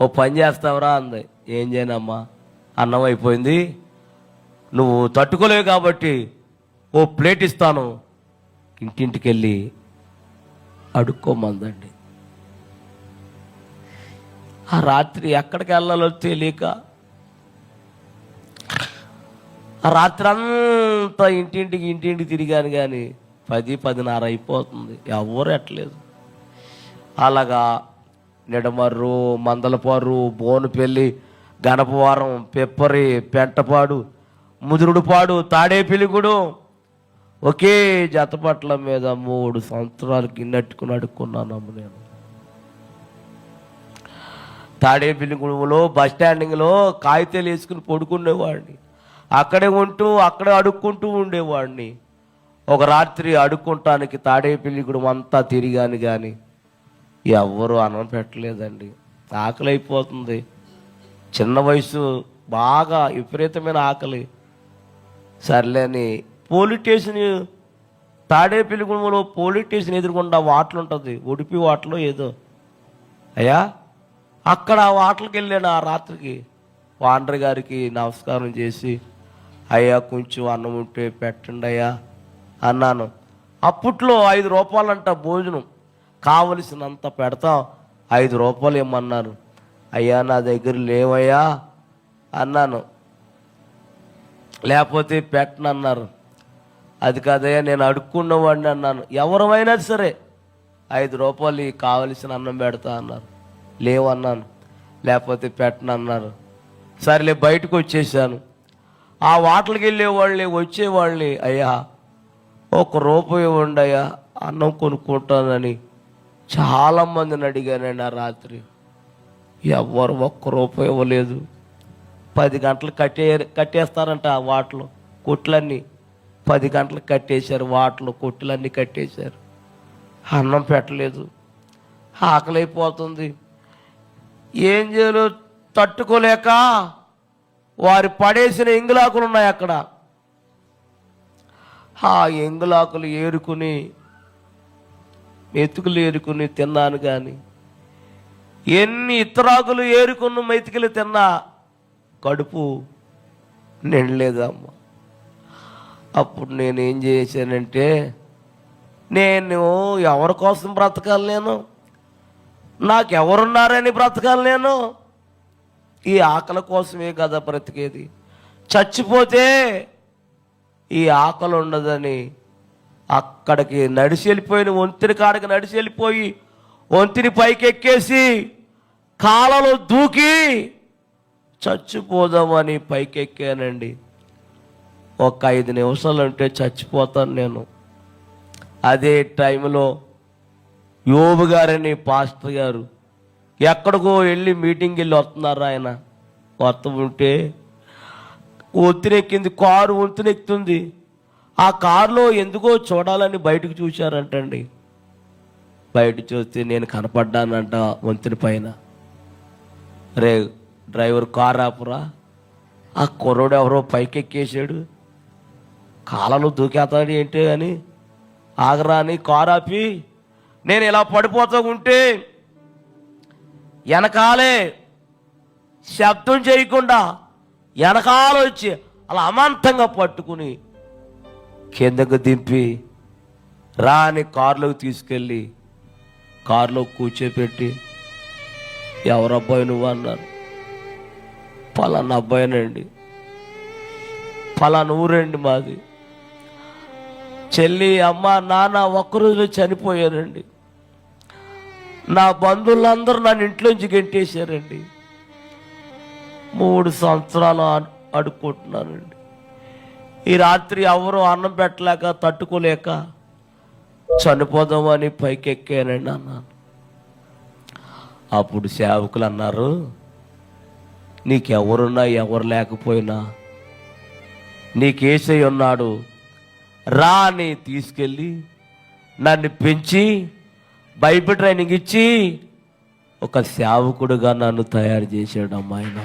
ఓ పని చేస్తావురా అంది. ఏం చేయనమ్మా? అన్నం అయిపోయింది. నువ్వు తట్టుకోలేవు కాబట్టి ఓ ప్లేట్ ఇస్తాను. ఇంటింటికి వెళ్ళి అడుక్కోమందండి. ఆ రాత్రి ఎక్కడికి వెళ్ళాలో తెలియక ఆ రాత్రి అంతా ఇంటింటికి ఇంటింటికి తిరిగాను కానీ పది పదిన్నర అయిపోతుంది. ఎవరు ఎట్టలేదు. అలాగా నిడమర్రు మందలపారు బోనుపల్లి గణపవారం పెప్పరి పెంటపాడు ముదురుడుపాడు తాడేపిలిగుడు. ఒకే జతపట్ల మీద మూడు సంవత్సరాలు గిన్నెట్టుకుని అడుక్కున్నానమ్మ నేను. తాడేపిల్లిగూడెంలో బస్ స్టాండింగ్లో కాగితాలు వేసుకుని పడుకునేవాడిని. అక్కడే ఉంటూ అక్కడే అడుక్కుంటూ ఉండేవాడిని. ఒక రాత్రి అడుక్కుంటానికి తాడేపిల్లిగూడెం అంతా తిరిగాను కానీ ఎవ్వరూ అన్నం పెట్టలేదండి. ఆకలి అయిపోతుంది చిన్న వయసు బాగా విపరీతమైన ఆకలి. సర్లేని పోలీస్ స్టేషన్ తాడేపల్లిగూడెంలో పోలీస్ స్టేషన్ ఎదురుకుండా వాటలు ఉంటుంది ఉడిపి వాటలో ఏదో. అయ్యా అక్కడ ఆ వాటలకు వెళ్ళాను ఆ రాత్రికి. వాండర్ గారికి నమస్కారం చేసి అయ్యా కొంచెం అన్నం ఉంటే పెట్టండి అయ్యా అన్నాను. అప్పట్లో ఐదు రూపాయలంట భోజనం. కావలసినంత పెడతాం ఐదు రూపాయలు ఇమ్మన్నాను. అయ్యా నా దగ్గర లేవయ్యా అన్నాను. లేకపోతే పెట్టనన్నారు అది కాదయ్యా నేను అడుక్కున్నవాడిని అన్నాను. ఎవరమైనా సరే ఐదు రూపాయలు కావలసిన అన్నం పెడతా అన్నారు. లేవన్నాను. లేకపోతే పెట్టనన్నారు సరేలే బయటకు వచ్చేసాను. ఆ వాటలకి వెళ్ళేవాళ్ళని వచ్చేవాళ్ళని అయ్యా ఒక రూపాయి ఇవ్వండి అయ్యా అన్నం కొనుక్కుంటానని. చాలామందిని అడిగానండి ఆ రాత్రి. ఎవ్వరు ఒక్క రూపాయి ఇవ్వలేదు పది గంటలు కట్టే కట్టేస్తారంట ఆ వాటలు. కొట్లన్నీ. పది గంటలు కట్టేశారు వాటలు కొట్లన్నీ కట్టేశారు. అన్నం పెట్టలేదు. ఆకలైపోతుంది. ఏం చేయాలో తట్టుకోలేక వారు పడేసిన ఎంగులాకులు ఉన్నాయి అక్కడ. ఆ ఎంగులాకులు ఏరుకుని మెతుకులు ఏరుకుని తిన్నాను కానీ ఎన్ని ఇతరాకులు ఏరుకున్న మెతుకులు తిన్నా కడుపు నిండలేదమ్మా. అప్పుడు నేను ఏం చేశానంటే నేను ఎవరి కోసం బ్రతకాలి నేను? నాకెవరున్నారని బ్రతకాలి నేను? ఈ ఆకలి కోసమే కదా బ్రతికేది. చచ్చిపోతే ఈ ఆకలి ఉండదని అక్కడికి నడిచి వెళ్ళిపోయిన వంతిని కాడకి నడిచి వెళ్ళిపోయి వంతిని పైకెక్కేసి కాలలో దూకి చచ్చిపోదామని పైకెక్కానండి. ఒక ఐదు నిమిషాలు ఉంటే చచ్చిపోతాను నేను. అదే టైంలో యోబు గారని పాస్టర్ గారు ఎక్కడికో వెళ్ళి మీటింగ్ వెళ్ళి వస్తున్నారు ఆయన. వస్తూ ఉంటే ఒత్తినెక్కింది కారు ఒత్తినెక్కుతుంది ఆ కారులో ఎందుకో చూడాలని బయటకు చూశారంటండి. బయట చూస్తే నేను కనపడ్డానంట వంతెన పైన. రే డ్రైవర్ కార్ ఆపురా. ఆ కుర్రోడు ఎవరో పైకి ఎక్కేసాడు కాలలో దూకేస్తాడు ఏంటి అని. ఆగరా అని కారు ఆపి. నేను ఇలా పడిపోతూ ఉంటే వెనకాలే శబ్దం చేయకుండా వెనకాల వచ్చి అలా అమాంతంగా పట్టుకుని కిందకు దింపి రాని కారులోకి తీసుకెళ్ళి కారులో కూర్చోపెట్టి ఎవరబ్బాయి నువ్వు? అన్నారు. పలానా అబ్బాయినండి. పలానా ఊరండి మాది. చెల్లి అమ్మ నాన్న ఒక్కరోజులో చనిపోయారండి. నా బంధువులందరూ నన్ను ఇంట్లోంచి గెంటేశారండి. మూడు సంవత్సరాలు అడుక్కుంటున్నానండి ఈ రాత్రి ఎవరు అన్నం పెట్టలేక తట్టుకోలేక చనిపోదామని పైకి ఎక్కానండి అన్నాను అప్పుడు సేవకులు అన్నారు నీకెవరున్నా ఎవరు లేకపోయినా నీకేసై ఉన్నాడు రా అని తీసుకెళ్ళి నన్ను పెంచి బైబిల్ ట్రైనింగ్ ఇచ్చి ఒక సేవకుడుగా నన్ను తయారు చేశాడు అమ్మాయిన